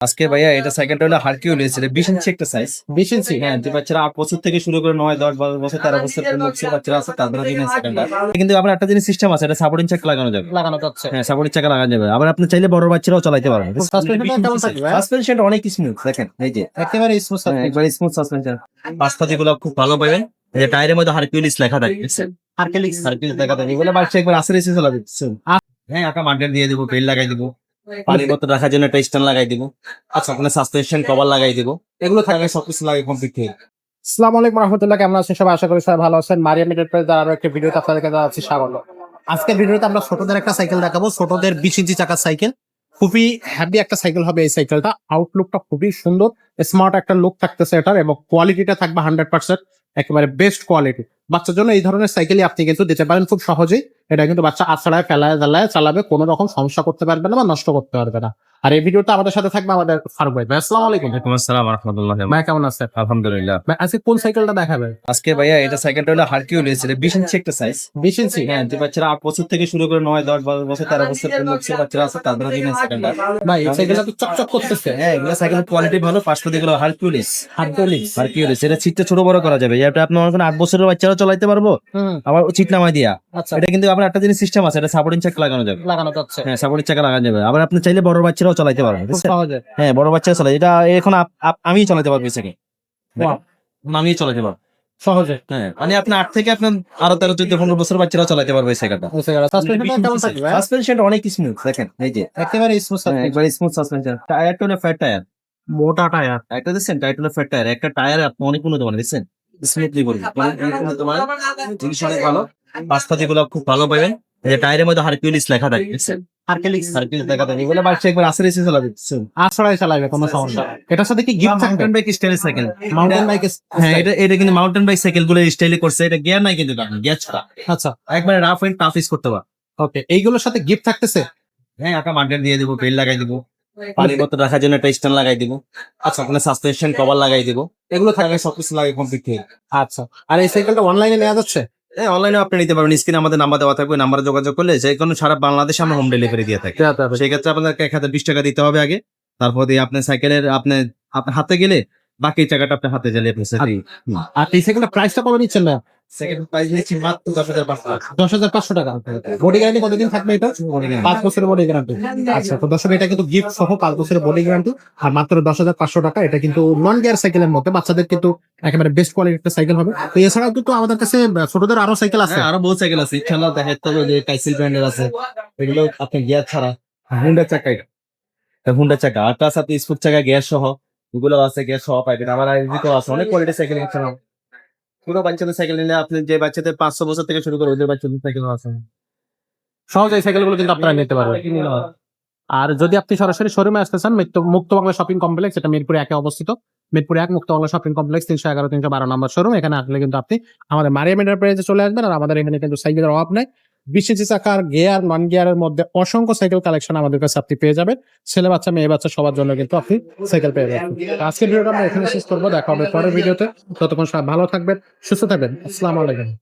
আজকে ভাইয়া এটা সাইকেলটা হলো হারকিউলিস এটা বিশ ইঞ্চি একটা সাইজ বিশ ইঞ্চি হ্যাঁ যে বাচ্চারা আট বছর থেকে শুরু করে নয় দশ বারো বছর তেরো বছর পর্যন্ত বাচ্চারা আছে তাদের জন্য সাইকেলটা কিন্তু আপনার একটা জিনিস সিস্টেম আছে এটা সাপোর্টিং চাকা লাগানো যাবে। লাগানো যাচ্ছে। হ্যাঁ সাপোর্টিং চাকা লাগানো যাবে। আবার আপনি চাইলে বড় বাচ্চারাও চালাতে পারবেন Suspension কেমন থাকবে? সাসপেনশনটা অনেক স্মুথ দেখেন এই যে। একেবারে স্মুথ হ্যাঁ, একবার স্মুথ সাসপেনশন পাঁচটা যেগুলো খুব ভালো পাবেন এই যে টায়ারের মধ্যে হারকিউলিস লেখা থাকে? আর্কেলিক্স হারকিউলিস লেখা থাকে। এগুলো বাচ্চা একবার আসে এসে চালাবে হ্যাঁ একটা মার্কেট দিয়ে দিব বেল লাগাই দিব। পানি বোতল রাখার জন্য একটা স্ট্যান্ড লাগাই দিব। আচ্ছা ওখানে সাসপেনশন কভার লাগাই দিব। এগুলো থাকে সবকিছু লাগে কমপ্লিট থেকে আসসালামু আলাইকুম রহমতুল্লাহ কেমন আছেন? সবাই আশা করি সবাই ভালো আছেন। মারিয়া মিটার প্রাইস আরও একটা ভিডিওতে আপনাদেরকে জানাচ্ছি স্বাগত। আজকের ভিডিওতে আমরা ছোটদের একটা সাইকেল দেখাবো। ছোটদের বিশ ইঞ্চি চাকার সাইকেল। খুবই হ্যাপি একটা সাইকেল হবে এই সাইকেলটা আউটলুকটা খুবই সুন্দর। স্মার্ট একটা লুক থাকতেছে এটার এবং কোয়ালিটিটা থাকবে হান্ড্রেড পার্সেন্ট একেবারে বেস্ট কোয়ালিটি বাচ্চার জন্য এই ধরনের সাইকেলই আপনি কিন্তু দিতে পারেন খুব সহজেই। এটা কিন্তু বাচ্চা আছড়ায়, ফেলায় ফেলায় চালাবে, কোনো রকম সমস্যা করতে পারবে না বা নষ্ট করতে পারবে না। আর এই ভিডিওটা আমাদের সাথে থাকবে আমাদের ফারুক ভাই। ভাই আসসালামু আলাইকুম। ওয়ালাইকুম আসসালাম রহমতুল্লাহ ভাই কেমন আছেন আলহামদুলিল্লাহ। ভাই, আজকে কোন সাইকেলটা দেখাবে? আজকে ভাইয়া এটা সাইকেলটা হলো হারকিউলিস এটা বিশ ইঞ্চি একটা সাইজ বিশ ইঞ্চি হ্যাঁ যে বাচ্চারা আট বছর থেকে শুরু করে নয় দশ বারো বছর তেরো বছর পর্যন্ত যে বাচ্চারা আছে তাদের জন্য সাইকেলটা ভাই এই সাইকেলটা তো চকচক করতেছে। হ্যাঁ এগুলো সাইকেলের কোয়ালিটি ভালো পাঁচশো দিকে হারকিউলিস হার্ডলিক্স হারকিউলিস এটা সিটটা ছোট বড় করা যাবে। এটা আপনি মনে করেন আট বছরের বাচ্চারাও চালাইতে পারব? হুম। আবার সিট নামাই দিয়া। আচ্ছা। এটা কিন্তু আপনার একটা জিনিস সিস্টেম আছে এটা সাপোর্টিং চাকা লাগানো যাবে। লাগানো যাচ্ছে। হ্যাঁ সাপোর্টিং চাকা লাগানো যাবে। আবার আপনি চাইলে বড় বাচ্চারাও চালাইতে পারবেন খুব বুঝছেন? সহজে। হ্যাঁ বড় বাচ্চা চালাই এটা এখন আমিই চালাতে পারব. আমিই চালাতে পারব। সহজে। হ্যাঁ মানে আপনি আট থেকে আপনার আরও তেরো চোদ্দ পনেরো বছর বাচ্চারাও চালাতে পারবে সাইকেলটা অনেক স্মুথ দেখেন এই যে। একেবারে স্মুথ হ্যাঁ, স্মুথ সাসপেনশন টায়ারটা হলো ফ্যাট টায়ার মোটা টায়ার একটা দেখছেন? টায়ারটা হলো ফ্যাট টায়ার একটা টায়ার আপনি অনেক উন্নত দেখছেন? স্মুথলি করবে জিনিস অনেক ভালো। পাঁচটা যেগুলো খুব ভালো পাবেন এই যে টায়ারের মধ্যে হারকিউলিস লেখা থাকে। আর্কেলিক্স হারকিউলিস। লেখা থাকে। এগুলো একবার এসে চালাবে? চালাবে কোনো সমস্যা এটার সাথে কি গিফট থাকবে? Mountain bike cycle mountain bike হ্যাঁ এটা এটা কিন্তু মাউন্টেন বাইক সাইকেলগুলো স্টাইলে করছে। এটা গিয়ার নাই কিন্তু গিয়ার ছাড়া। আচ্ছা। একবারে রাফ এন্ড টাফ ইউজ করতে পারো। ওকে এইগুলোর সাথে গিফট থাকতেছে? হ্যাঁ একটা মার্কেট দিয়ে দিব বেল লাগাই দিব। পানি বোতল রাখার জন্য একটা স্ট্যান্ড লাগাই দিব। আচ্ছা আপনার সাসপেনশন কভার লাগাই দিব। এগুলো থাকে সবকিছু লাগে কমপ্লিট থেকে আচ্ছা। আর এই সাইকেলটা অনলাইনে নেওয়া যাচ্ছে? হ্যাঁ অনলাইনে আপনি নিতে পারবেন। স্ক্রিনে আমাদের নাম্বার দেওয়া থাকবে নাম্বারে যোগাযোগ করলে যে কোনো সারা বাংলাদেশে আমরা হোম ডেলিভারি দিয়ে থাকি। সেই ক্ষেত্রে আপনাদেরকে এক হাজার বিশ টাকা দিতে হবে আগে। তারপর দিয়ে আপনার সাইকেলের আপনি আপনার হাতে গেলে বাকি টাকাটা আপনার হাতে গেলে আপনি আর এই সাইকেলটা প্রাইসটা কত নিচ্ছেন না সেকেন্ড প্রাইস মাত্র দশ হাজার পাঁচশো টাকা। দশ হাজার পাঁচশো টাকা। বডি গ্যারান্টি কতদিন থাকবে এটা? পাঁচ বছরের বডি গ্যারান্টি আচ্ছা তো দর্শক এটা কিন্তু গিফট সহ পাঁচ বছরের বডি গ্যারান্টি আর মাত্র দশ হাজার পাঁচশো টাকা এটা কিন্তু নন গিয়ার সাইকেলের মধ্যে। বাচ্চাদের কিন্তু একেবারে বেস্ট কোয়ালিটির একটা সাইকেল হবে। তো এছাড়াও কিন্তু আমাদের কাছে ছোটদের আরও সাইকেল আছে। হ্যাঁ আরও বহু সাইকেল আছে। ইনশাআল্লাহ দেখা যাচ্ছে যে টাইসেল ব্র্যান্ডের আছে। এগুলো আপনি গিয়ার ছাড়া। হুন্ডা চাকা এটা। হুন্ডা চাকা। আর প্লাস আপনি স্পুক চাকা গিয়ার সহ। এগুলো আছে গিয়ার সহ পাইবেন আমার আছে। অনেক কোয়ালিটি সাইকেল ইনশাআল্লাহ পুরো বাচ্চাদের সাইকেল নিলে আপনি যে বাচ্চাদের পাঁচশো বছর থেকে শুরু করে ওদের বাচ্চাদের সাইকেল আছে। সহজে এই সাইকেলগুলো কিন্তু আপনারা নিতে পারবেন। আর যদি আপনি সরাসরি শোরুমে আসতে চান মুক্ত- বাংলা শপিং কমপ্লেক্স এটা মিরপুরে একে অবস্থিত। মিরপুরে এক মুক্ত বাংলা শপিং কমপ্লেক্স তিনশো এগারো, তিনশো বারো নম্বর শোরুম এখানে আসলে কিন্তু আপনি আমাদের মারিয়া মারিয়াম এন্টারপ্রাইজে চলে আসবেন আর আমাদের এখানে কিন্তু সাইকেলের অভাব নাই। বিশ ইঞ্চি চাকার গিয়ার নন গিয়ারের মধ্যে অসংখ্য সাইকেল কালেকশন আমাদের কাছে আপনি পেয়ে যাবেন। ছেলে বাচ্চা, মেয়ে বাচ্চা সবার জন্য কিন্তু আপনি সাইকেল পেয়ে যাবেন। আজকের ভিডিওটা আমরা এখানে শেষ করব, দেখা হবে পরের ভিডিওতে। ততক্ষণ সবাই ভালো থাকবেন, সুস্থ থাকবেন। আসসালামু আলাইকুম।